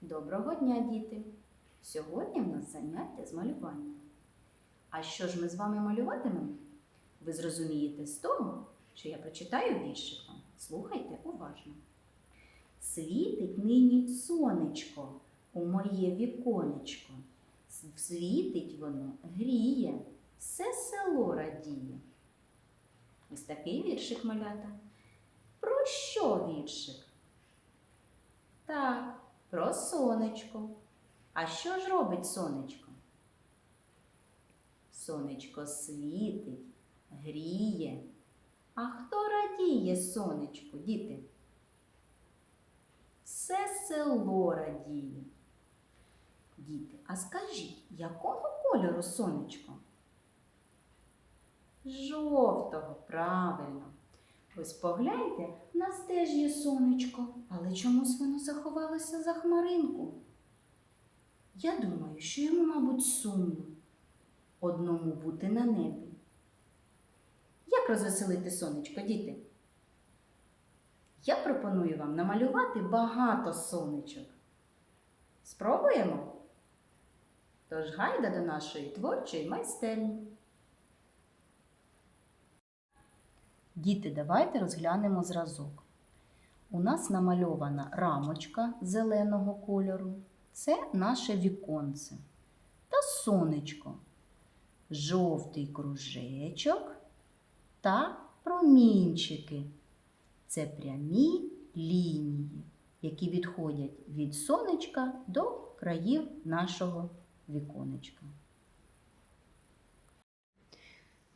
Доброго дня, діти! Сьогодні в нас заняття з малювання. А що ж ми з вами малюватимемо? Ви зрозумієте з того, що я прочитаю віршик вам. Слухайте уважно. Світить нині сонечко у моє віконечко. Світить воно, гріє, все село радіє. Ось такий віршик малята. Про що віршик? Так, про сонечко. А що ж робить сонечко? Сонечко світить, гріє. А хто радіє сонечку, діти? Все село радіє. Діти, а скажіть, якого кольору сонечко? Жовтого, правильно. Ось погляньте, в нас теж є сонечко, але чомусь воно заховалося за хмаринку. Я думаю, що йому, мабуть, сумно одному бути на небі. Як розвеселити сонечко, діти? Я пропоную вам намалювати багато сонечок. Спробуємо? Тож гайда до нашої творчої майстерні. Діти, давайте розглянемо зразок. У нас намальована рамочка зеленого кольору. Це наше віконце. Та сонечко, жовтий кружечок та промінчики. Це прямі лінії, які відходять від сонечка до країв нашого віконечка.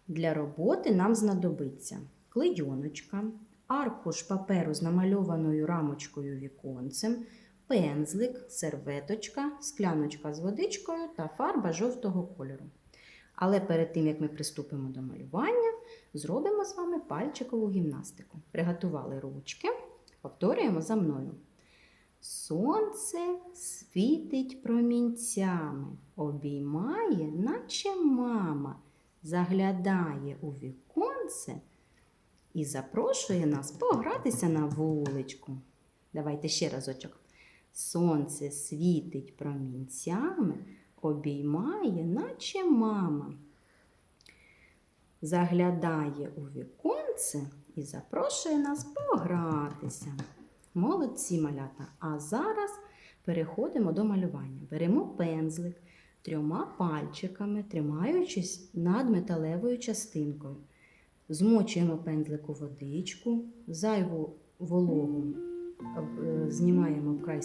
Для роботи нам знадобиться клейоночка, аркуш паперу з намальованою рамочкою віконцем, пензлик, серветочка, скляночка з водичкою та фарба жовтого кольору. Але перед тим, як ми приступимо до малювання, зробимо з вами пальчикову гімнастику. Приготували ручки, повторюємо за мною. Сонце світить промінцями, обіймає, наче мама, заглядає у віконце і запрошує нас погратися на вуличку. Давайте ще разочок. Сонце світить промінцями, обіймає, наче мама. Заглядає у віконце і запрошує нас погратися. Молодці малята. А зараз переходимо до малювання. Беремо пензлик трьома пальчиками, тримаючись над металевою частинкою. Змочуємо пензлик у водичку, зайву вологу е, знімаємо в край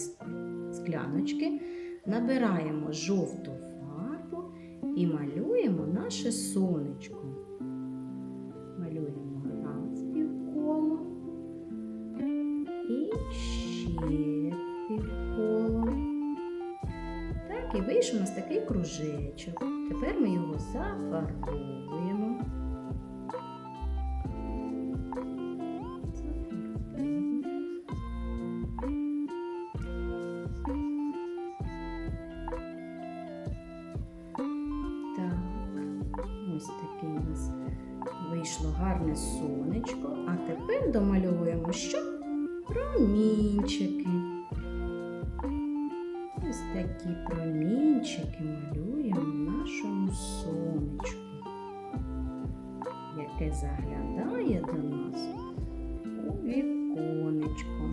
скляночки, набираємо жовту фарбу і малюємо наше сонечко. Малюємо раз півколо і ще півколо. Так, і вийшов у нас такий кружечок. Тепер ми його зафарбовуємо. Вийшло гарне сонечко. А тепер домальовуємо що? Промінчики. Ось такі промінчики малюємо нашому сонечку, яке заглядає до нас у віконечко.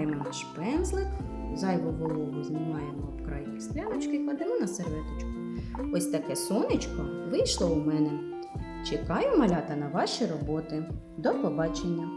Промиваємо наш пензлик, зайву вологу знімаємо об край скляночки і кладемо на серветочку. Ось таке сонечко вийшло у мене. Чекаю малята на ваші роботи. До побачення!